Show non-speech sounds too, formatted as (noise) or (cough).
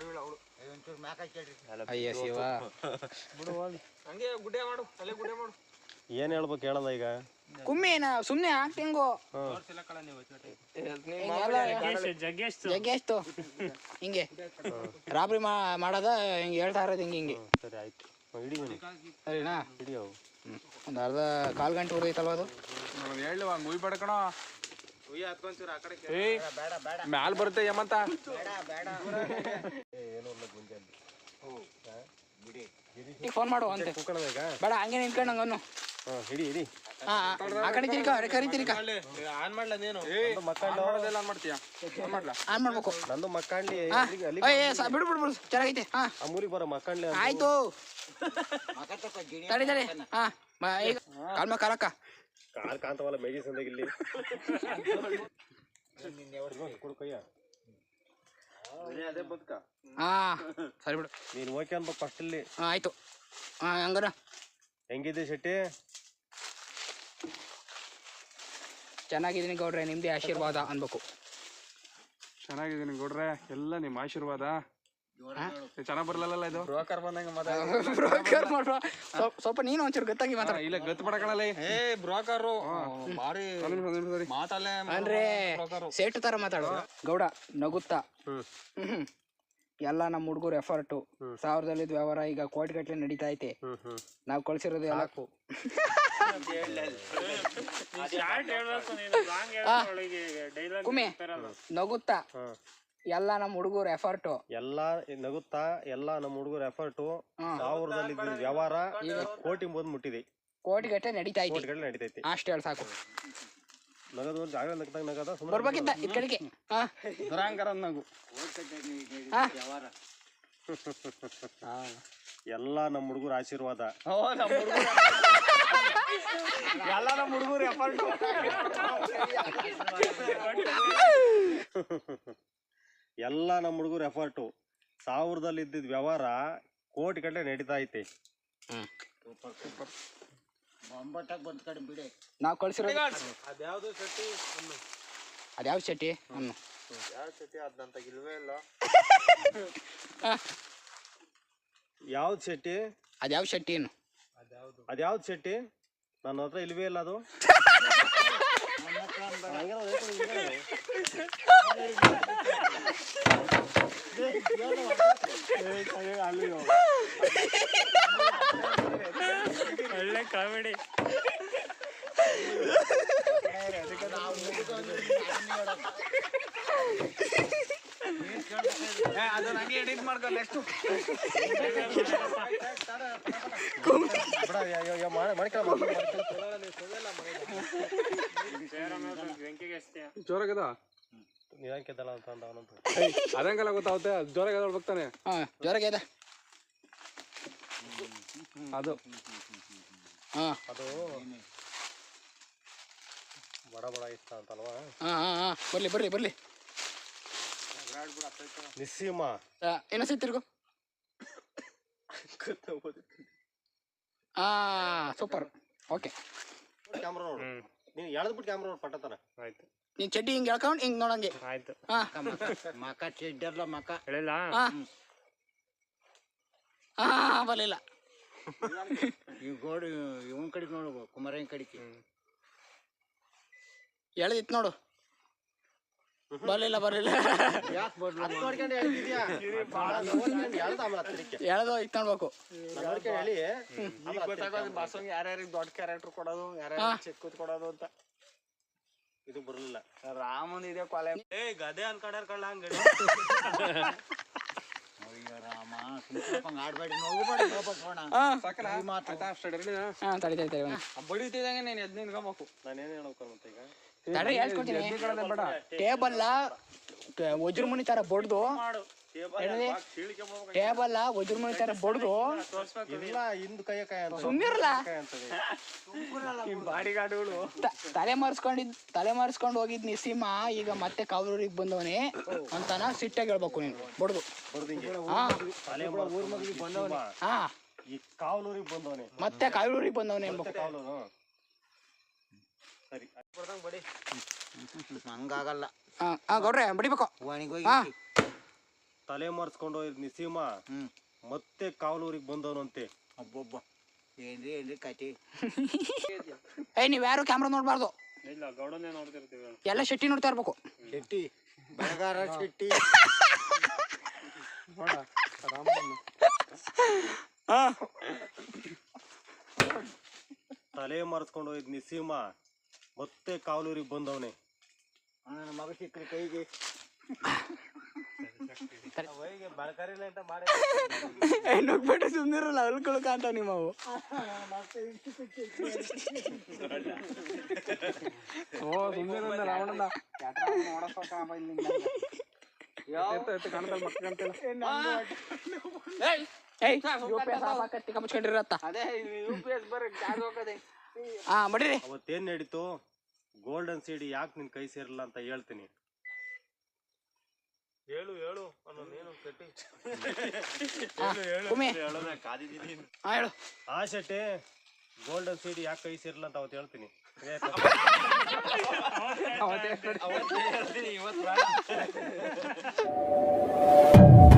ಒಂಚೂರು ಮ್ಯಾಕ ಕೇಳ್ರಿ ಅಯ್ಯ ಶಿವ. ಹಂಗೆ. ಗುಡ್ಡೆ ಮಾಡು ಅಲ್ಲೇ ಗುಡ್ಡೆ ಮಾಡು. ಏನ್ ಹೇಳ್ಬೇಕು ಹೇಳಲ್ಲ ಈಗ? ಕುಮ್ಮಿ ಏನ ಸುಮ್ನೆ ಹಾಕ್ತಿಂಗು ಜಗ್ಗೆಷ್ಟು ಹಿಂಗೆ ರಾಬ್ರಿ ಮಾ ಮಾಡೋದ ಹಿಂಗೆ ಹೇಳ್ತಾ ಇರೋದು ಹಿಂಗೆ ಹಿಂಗೆ. ಸರಿ ಆಯ್ತು. ಸರಿನಾ? ಒಂದ್ ಅರ್ಧ ಕಾಲು ಗಂಟೆ ಹೊಡೆದೈತಲ್ವ ಅದು? ಹೇಳಿ ಹಂಗ ಉಯ್ ಬಡ್ಕಣ ಮ್ಯಾಲ್ ಬರುತ್ತೆ ಯಮಂತ. ಈಗ ಫೋನ್ ಮಾಡು ಅಂತ. ಬೇಡ ಹಂಗೆ ನಿಂತ್ಕೊಂಡು ಹಂಗನ್ನು. ಹಿಡಿ ಹಿಡಿ. ಹಾಂ ಆ ಕಡೆ ತಿರ್ಕ ಅವ್ರೆ ಕರಿ ತಿರ್ಕ. ಆನ್ ಮಾಡ್ಲ ನೀನು? ನಂದು ಮಕ್ಕಂಡು ಆನ್ ಮಾಡ್ತೀಯ? ಆನ್ ಮಾಡ್ಲಾ? ಆನ್ ಮಾಡ್ಬೇಕು. ನಂದು ಮಕ್ಕಂಡ್ಲಿ ಹಾ ಅಲ್ಲಿಗೆ ಅಲ್ಲಿ ಬಿಡು ಬಿಡು ಬಿಡು. ಚೆನ್ನಾಗೈತೆ ಹಾ. ಆ ಮೂರಿಗೆ ಬರೋ ಮಕ್ಕಂಡ್ಲಿ ಆಯ್ತು. ಮಕ ತಕೋ ಗಿಣಿ ತಡಿ ತಡಿ. ಹಾ ಬಾ ಈಗ. ಕಾಲ್ ಕಾಲಕ್ಕ. ಕಾಲ್ ಕಾಂತವಲ್ಲ ಮೇಜಿ ಸಂದಾಗ ಇಲ್ಲಿ. ಹಾ ಸರಿ ಬಿಡು. ನೀನು ಓಕೆ ಅನ್ಬೇಕು ಫಸ್ಟ್ ಇಲ್ಲಿ. ಹಾ ಆಯ್ತು. ಹಾ ಹಂಗಾರ ಹೆಂಗಿದೆ ಶೆಟ್ಟಿ? ಚೆನ್ನಾಗಿದ್ದೀನಿ ಗೌಡ್ರೆ ನಿಮ್ದೇ ಆಶೀರ್ವಾದ ಅನ್ಬೇಕು. ಚೆನ್ನಾಗಿದ್ದೀನಿ ಗೌಡ್ರೆ ಎಲ್ಲ ನಿಮ್ಮ ಆಶೀರ್ವಾದ. ಚೆನ್ನಾಗ್ ಇದು? ಬ್ರೋಕರ್ ಬಂದಂಗ (laughs) ಬ್ರೋಕರ್ ಮಾಡುವ. ಸ್ವಲ್ಪ- ಸ್ವಲ್ಪ ನೀನು ಒಂಚೂರು ಗೊತ್ತಾಗಿ ಮಾತಾಡ. ಇಲ್ಲ ಏ ಬ್ರೋಕರು. ಬಾರಿ ಮಾತಲ್ಲೇ ಅಂದ್ರೆ ಸೇಟು ತರ ಮಾತಾಡು. ಗೌಡ ನಗುತ್ತಾ? ಎಲ್ಲ ನಮ್ಮ ಹುಡುಗರು ಎಫರ್ಟು. ಸಾವಿರದಲ್ಲಿ ವ್ಯವಹಾರ ಈಗ ಕೋಟಿ ಗಟ್ಟಲೆ ನಡೀತಾ ಐತೆ ನಾವು ಕಳ್ಸಿರೋದು ಎಲ್ಲ ಕುಮೆ ನಗುತ್ತಾ? ಎಲ್ಲ ನಮ್ಮ ಹುಡುಗರು ಎಫರ್ಟು. ಎಲ್ಲ ನಗುತ್ತಾ ಎಲ್ಲ ನಮ್ಮ ಹುಡುಗರ ಎಫರ್ಟು. ಸಾವಿರದಲ್ಲಿ ವ್ಯವಹಾರ ಈಗ ಕೋಟಿ ಬಂದ್ ಮುಟ್ಟಿದೆ. ಕೋಟಿ ಗಟ್ಟೆ ನಡೀತಾ ಕೋಟಿ ಕೋಟಿಗಳು ನಡೀತೈತಿ ಅಷ್ಟೇ ಹೇಳಿ ಸಾಕು. ನಗದು ಒಂದು ಜಾಗ ನಗ್ದಾಗ ನಗದ ಸುಮ್ಮನೆ ಬರ್ಬೇಕಿತ್ತ ಈ ಕಡೆಗೆ. ಹಾ. ದುರಾಂಕರ ನಗು. ಹಾ. ವ್ಯವಹಾರ ಎಲ್ಲ ನಮ್ಮ ಹುಡುಗರ ಆಶೀರ್ವಾದ. ಎಲ್ಲ ನಮ್ಮ ಹುಡುಗರು ಎಫರ್ಟ್. (laughs) ಎಲ್ಲ ನಮ್ಮ ಹುಡುಗರು ಎಫರ್ಟು ಸಾವಿರದಲ್ಲಿ ಇದ್ದಿದ್ದ ವ್ಯವಹಾರ ಕೋಟಿ ಗಟ್ಟಲೆ ನಡೀತಾ ಐತಿ. ಸೂಪರ್ ಸೂಪರ್ ಒಂಬತ್ತಾಗ ಬಂದ್ ಕಡೆ ಬಿಡಿ ನಾವು ಕಳ್ಸಿರೋದು ಅದ್ಯಾವ್ದು ಶೆಟ್ಟಿ? ಅದ್ಯಾವ ಚಟಿ ಅನ್ನು ಯಾವ ಆದ ಅದಂತ ಇಲ್ವೇ ಇಲ್ಲ. ಯಾವ್ದು ಶೆಟ್ಟಿ? ಅದ್ಯಾವ ಶೆಟ್ಟಿ ಏನು ಅದ್ಯಾವ್ದು? ಶೆಟ್ಟಿ? ನನ್ನ ಹತ್ರ ಇಲ್ವೇ ಇಲ್ಲ ಅದು. ಒಳ್ಳೆ ಕಾಮಿಡಿ ಅದನ್ನ ಹಂಗೆ ಎಡಿಟ್ ಮಾಡ್ಕೊ ನೆಕ್ಸ್ಟ್. ಜೋರಾಗದ ನೀವ್ ಅಂತ ಅಂದ ಅವನಂತ. ಅದಂಗೆಲ್ಲ ಗೊತ್ತಾಗುತ್ತೆ. ಜೋರಾಗದ ಹೋಗ್ತಾನೆ ಹಾ ಜೋರಾಗಿದೆ ಅದು. ಹಾ. ಅದು ಬಡ ಬಡ ಇಷ್ಟ ಅಂತಲ್ವಾ? ಹಾ ಹಾ ಹಾ. ಬರ್ಲಿ ಬರ್ಲಿ ಬರ್ಲಿ. ನಿಸ್ಸೀಮ. ಆ, ಇನ್ನೊಂದ್ಸತಿ ತಿರ್ಗು? ಹಾ ಸೂಪರ್. ಓಕೆ. ಕ್ಯಾಮ್ರಾ ನೋಡು. ನೀನು ಎಳ್ದ್ಬಿಟ್ಟು ಕ್ಯಾಮ್ರಾ ನೋಡು ಪಟ್ಟತಾನೆ ಆಯ್ತು. ನೀನ್ ಚಡ್ಡಿ ಹಿಂಗ್ ಎಳ್ಕೊಂಡ್ ಹಿಂಗ್ ನೋಡಂಗೆ. ಆಯ್ತು. ಹಾ ಮಕ ಚೆಡ್ಡರ್ಲ ಮಕ. ಹೇಳಿಲ್ಲ? ಹಾ ಹಾ ಬರ್ಲಿಲ್ಲ ಈ ಗೋಡು ಇವನ್ ಕಡೆಗೆ ನೋಡು ಕುಮಾರಯ್ಯನ ಕಡೆಗೆ. ಎಳ್ದಿತ್ ನೋಡು. ಬರ್ಲಿಲ್ಲ ಬರ್ಲಿಲ್ಲ ಯಾಕೆ ನೋಡ್ಕೊಂಡು ಹೇಳ್ತಿದ್ಯಾ? ಎಳ್ದು ಆಮೇಲೆ ಹತ್ತಿರಕ್ಕೆ. ಎಳ್ದು ಇತ್ ನೋಡ್ಬೇಕು. ನೋಡ್ಕೊಂಡು ಹೇಳಿ. ಈಗ ಗೊತ್ತಾಗೋದು ಬಾಸಂಗ್ ಯಾರ್ಯಾರಿಗೆ ದೊಡ್ಡ ಕ್ಯಾರೆಕ್ಟರ್ ಕೊಡೋದು ಯಾರ್ಯಾರು ಚಿಕ್ಕದ್ ಕೊಡೋದು ಅಂತ. ಇದು ಬರಲಿಲ್ಲ. ರಾಮನ್ ಇದೆ ಕೊಲೆ. ಏ ಗದೆ ಅನ್ಕೊಂಡಾರ ಕಳ್ಳ ಹಂಗ ಅಯ್ಯೋ ರಾಮ ಸುಮ್ಮನೆ ಆಡ್ಬೇಡಿ ನೋಡ್ಬೇಡಿ ಈ ಮಾತು. ಹಾ. ತಡಿ ತಡಿ ತಡಿ ಒಂದ್. ಬಡಿತಿದಂಗೆ ನೀನು ಎದ್ದು ನಿಂತ್ಕೊಬೇಕು ನಾನೇನು ಹೇಳ್ಬೇಕು ಮತ್ತೆ ಈಗ? ತಡಿ ಹೇಳ್ಕೊತೀನಿ ಎದ್ದು ಕಡೆ ಬೇಡ. ಟೇಬಲ್ ವಜ್ರಮುನಿ ತರ ಬಡ್ದು ಟೇಬಲ್ ವಜ್ರಮುನಿ ತರ ಬಡ್ದು. ಇಲ್ಲ ಹಿಂದ್ ಕೈಯ ಕೈ. ಗಾಡಿಗಳು ತಲೆ ಮಾರಿಸ್ಕೊಂಡಿದ್ ತಲೆ ಮಾರಿಸ್ಕೊಂಡು ಹೋಗಿದ್ನಿ ಸಿಂಹ ಈಗ ಮತ್ತೆ ಕಾವಲೂರಿಗೆ ಬಂದವನೇ. ಅಂತಾನ ಸಿಟ್ಟಾಗಿ ಹೇಳ್ಬೇಕು ನೀನು. ಬಡ್ದು. ಹಾ. ಈ ಕಾವಲೂರಿಗೆ ಬಂದವನೇ. ಮತ್ತೆ ಕಾವಲೂರಿಗೆ ಬಂದವನೇ ಅನ್ಬೇಕು ಕಾವಲೂರು. ಸರಿ. ಹಂಗಾಗಲ್ಲ. ಹಾ ಹಾ ಗೌಡ್ರೆ ಬಡಿಬೇಕು. ತಲೆ ಮಾರ್ಸ್ಕೊಂಡು ಹೋಗಿದ್ ನಿಸೀಮ ಮತ್ತೆ ಕಾವಲೂರಿಗೆ ಬಂದವನಂತೆ ಅಬ್ಬೊಬ್ಬ. ಏನ್ರಿ ಏನ್ರಿ ಕತೆ? ಏಯ್ ನೀವ್ ಯಾರು ಕ್ಯಾಮ್ರಾ ನೋಡ್ಬಾರ್ದು? ಇಲ್ಲ ಗೌಡನೇ ನೋಡ್ತಿರ್ತೀವಿ ಎಲ್ಲ ಶೆಟ್ಟಿ ನೋಡ್ತಾ ಇರ್ಬೇಕು. ಶೆಟ್ಟಿ ಬೆಳಗಾರ ಶೆಟ್ಟಿ. ತಲೆ ಮಾರ್ಸ್ಕೊಂಡು ಹೋಗಿದ್ ನಿಸೀಮ ಮತ್ತೆ ಕಾವಲೂರಿಗೆ ಬಂದವನೇ. ನನ್ನ ಮಗ ಸಿಕ್ಕರೆ ಕೈಗೆ. ಏಯ್ ನುಗ್ಬಿಟ್ಟು ಸುಮ್ಮನಿರಲ್ಲ ಅಲ್ಕೊಳಕ ಅಂತ ನಿಮ್ಮವು ಓ ಸುಮ್ಮನೆ ರಾವಣನ. ಏಯ್ ಯು ಪಿ ಎಸ್ ಹಾಕತ್ತಿ ಕಮ್ಸ್ಕೊಂಡಿರತ್ತ ಅದೇ ಯು ಪಿ ಎಸ್ ಬರ್ರಿ ಚಾರ್ಜ್ ಹೋಗದೆ. ಹಾ ಬಡೀರಿ ಅವತ್ತೇನ್ ನಡೀತು? ಗೋಲ್ಡನ್ ಸೀಡಿ ಯಾಕೆ ನಿನ್ ಕೈ ಸೇರಿಲ್ಲ ಅಂತ ಹೇಳ್ತೀನಿ. (laughs) ಆ ಶೆಟ್ಟಿ ಗೋಲ್ಡನ್ ಸೀಡಿ ಯಾಕೆ ಕೈ ಸೇರಿಲ್ಲ ಅಂತ ಅವತ್ತು ಹೇಳ್ತೀನಿ. (laughs) (laughs)